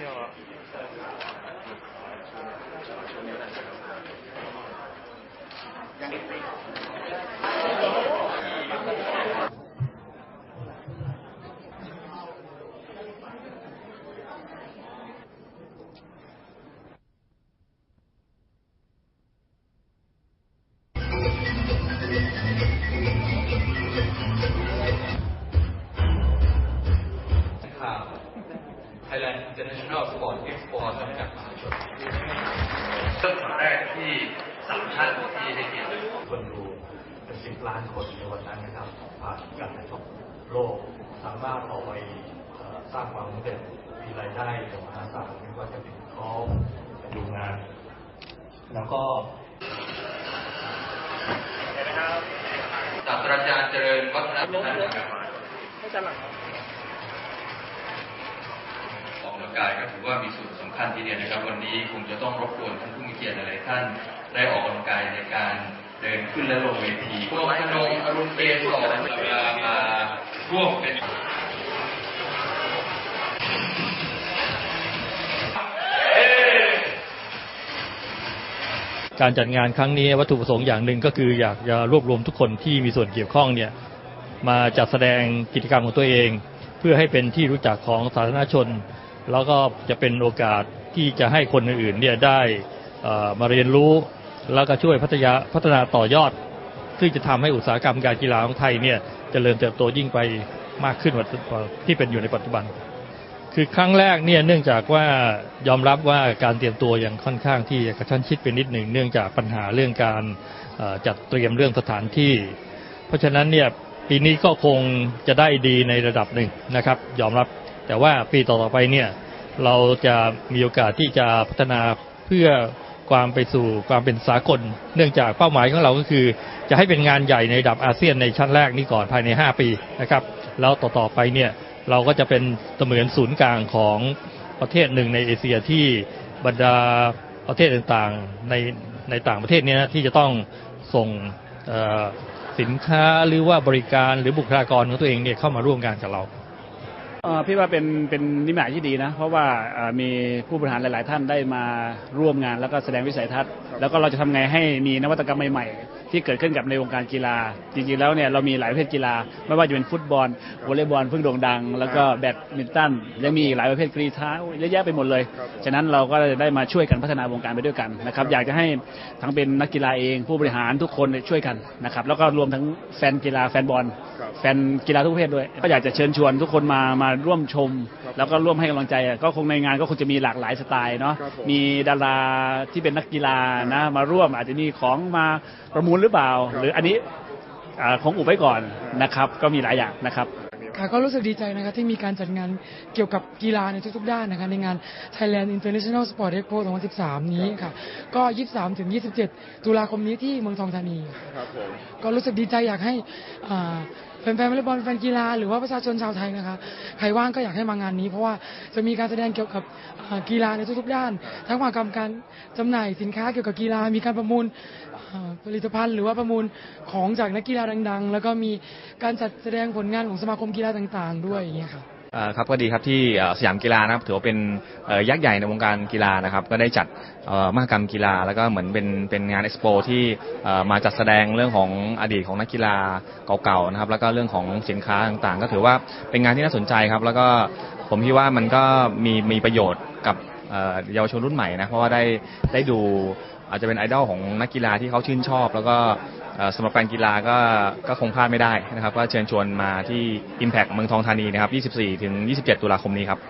ข่าว International Sport Expo จำกัดมหาชนเริ่มคนแรกที่สามท่านที่ได้เกียรติคนดูเป็นสิบล้านคนในวันนั้นนะครับ ผ่านการถ่ายทอดโลก สามารถออกไปเอ่อสร้างความสำเร็จมีรายได้อย่างมหาศาลไม่ว่าจะเป็นเขาไปดูงาน แล้วก็ศาสตราจารย์เจริญวัฒนพิพัฒน์ครับออกกำลัง กายก็ถือว่ามีส่วนสำคัญทีเดียวนะครับ วันนี้คงจะต้องรบกวนท่านผู้มีเกียรติหลายท่านได้ออกกำลังกายในการเดินขึ้นและลงเวทีพวกพนงอรุณเกศรเวลามาร่วมเป็นการจัดงานครั้งนี้วัตถุประสงค์อย่างหนึ่งก็คืออยากจะรวบรวมทุกคนที่มีส่วนเกี่ยวข้องเนี่ยมาจัดแสดงกิจกรรมของตัวเอง เพื่อให้เป็นที่รู้จักของสาธารณชน แล้วก็จะเป็นโอกาสที่จะให้คนอื่นๆเนี่ยได้มาเรียนรู้แล้วก็ช่วยพัฒนาพัฒนาต่อยอด ซึ่งจะทำให้อุตสาหกรรมการกีฬาของไทยเนี่ยเจริญเติบโตยิ่งไปมากขึ้นกว่าที่เป็นอยู่ในปัจจุบัน คือครั้งแรกเนี่ยเนื่องจากว่ายอมรับว่าการเตรียมตัวยังค่อนข้างที่กระชั้นชิดไปนิดหนึ่งเนื่องจากปัญหาเรื่องการจัดเตรียมเรื่องสถานที่ เพราะฉะนั้นเนี่ยปีนี้ก็คงจะได้ดีในระดับหนึ่งนะครับ ยอมรับ แต่ว่าปีต่อๆไปเนี่ยเราจะมีโอกาสที่จะพัฒนาเพื่อความไปสู่ความเป็นสากล เนื่องจากเป้าหมายของเราก็คือ จะให้เป็นงานใหญ่ในระดับอาเซียนในชั้นแรกนี้ก่อนภายใน 5 ปีนะครับ แล้วต่อๆไปเนี่ยเราก็จะเป็นเสมือนศูนย์กลางของประเทศหนึ่งในเอเชียที่บรรดาประเทศต่างๆในในต่างประเทศเนี้นะที่จะต้องส่งสินค้าหรือว่าบริการหรือบุคลากรของตัวเองเนี่ยเข้ามาร่วมงานกับเรา พี่ว่าเป็นเป็นนิมิตที่ดีนะ เพราะว่ามีผู้บริหารหลาย ๆ ท่านได้มาร่วมงานแล้วก็แสดงวิสัยทัศน์ แล้วก็เราจะทำไงให้มีนวัตกรรมใหม่ ๆ ที่เกิดขึ้นกับในวงการกีฬา จริงๆแล้วเนี่ยเรามีหลายประเภทกีฬา ไม่ว่าจะเป็นฟุตบอลวอลเลย์บอลเพิ่งโด่งดัง แล้วก็แบดมินตันยังมีอีกหลายประเภทกรีฑาเยอะแยะไปหมดเลย ฉะนั้นเราก็ได้มาช่วยกันพัฒนาวงการไปด้วยกันนะครับอยากจะให้ทั้งเป็นนักกีฬาเองผู้บริหารทุกคนเนี่ยช่วยกันนะครับแล้วก็รวมทั้งแฟนกีฬาแฟนบอลแฟนกีฬาทุกประเภทด้วย ก็อยากจะเชิญชวนทุกคนมามาร่วมชม แล้วก็ร่วมให้กำลังใจอะก็คงในงานก็คงจะมีหลากหลายสไตล์เนาะมีดาราที่เป็นนักกีฬานะมาร่วมอาจจะมีของมาประมูลหรือเปล่า หรืออันนี้อ่าคงอุบไว้ก่อนนะครับ ก็มีหลายอย่างนะครับ ค่ะก็รู้สึกดีใจนะคะที่มีการจัดงานเกี่ยวกับกีฬาในทุกๆด้านนะคะในงาน Thailand International Sport Expo 2013 นี้ค่ะ ก็ 23ถึง27 ตุลาคมนี้ที่เมืองทองธานีค่ะก็รู้สึกดีใจอยากให้อ่าแฟนๆวอลเลย์บอลแฟนกีฬาหรือว่าประชาชนชาวไทยนะคะใครว่างก็อยากให้มางานนี้ เพราะว่าจะมีการแสดงเกี่ยวกับอ่ากีฬาในทุกๆด้าน ทั้งมหากรรมการจำหน่ายสินค้าเกี่ยวกับกีฬามีการประมูลอ่าผลิตภัณฑ์ หรือว่าประมูลของจากนักกีฬาดัง ๆ แล้วก็มีการจัดแสดงผลงานของสมาคมกีฬาต่างๆ ด้วยอย่างเงี้ยค่ะเอ่อครับก็ดีครับที่สยามกีฬานะครับถือว่าเป็นยักษ์ใหญ่ในวงการกีฬานะครับ ก็ได้จัดมหกรรมกีฬา แล้วก็เหมือนเป็นเป็นงานเอ็กซ์โปที่มาจัดแสดงเรื่องของอดีตของนักกีฬาเก่าๆนะครับ แล้วก็เรื่องของสินค้าต่างๆ ก็ถือว่าเป็นงานที่น่าสนใจครับ แล้วก็ผมคิดว่ามันก็มีมีประโยชน์กับเยาวชนรุ่นใหม่นะเพราะว่าได้ได้ดูอาจจะเป็นไอดอลของนักกีฬาที่เขาชื่นชอบ แล้วก็ สำหรับการกีฬาก็ก็คงพลาดไม่ได้นะครับ ก็เชิญชวนมาที่ Impact เมืองทองธานีนะครับ 24 ถึง 27 ตุลาคมนี้ครับ